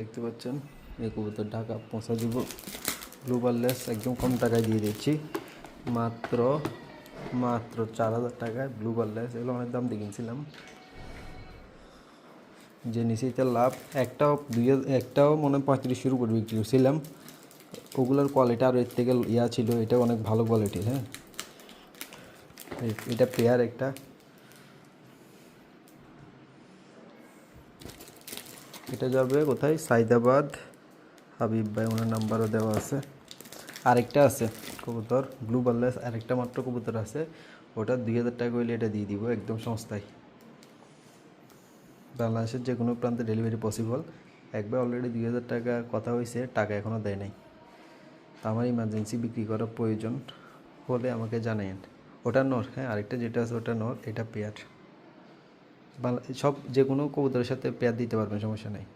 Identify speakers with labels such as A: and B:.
A: দেখতে পাচ্ছেন। এই কবুতর ঢাকা পৌঁছা দিব। গ্লোবাললেস একদম কম টাকায় দিয়ে দিচ্ছি। মাত্র মাত্র চার হাজার টাকায় ব্লু বারলেস এগুলো অনেক দাম দিয়ে কিনছিলাম। যে নিচেতে লাভ, একটাও দুই হাজার- একটাও মনে হয় পঁয়ত্রিশের উপর বিক্রি করছিলাম। ওগুলোর কোয়ালিটি আরও এর থেকে ইয়া ছিল এটা অনেক ভালো কোয়ালিটির হ্যাঁ। এটা পেয়ার একটা। এটা যাবে কোথায়? সাইদাবাদ। হাবিব ভাই ওনার নাম্বারও দেওয়া আছে। আরেকটা আছে কবুতর ব্লু বার্লেস আরেকটা মাত্র কবুতর আছে। ওটা দুই হাজার টাকা হইলে এটা দিয়ে দিব একদম সস্তায়। বাংলাদেশের যে কোনো প্রান্তে ডেলিভারি পসিবল একবার অলরেডি দুই হাজার টাকা কথা হয়েছে টাকা এখনও দেয় নাই। আমার ইমার্জেন্সি বিক্রি করার প্রয়োজন হলে আমাকে জানাইন ওটা নর হ্যাঁ আরেকটা যেটা আছে ওটা নর, এটা পেয়ার। সব যে কোনো কবুতরের সাথে পেয়ার দিতে পারবেন সমস্যা নেই।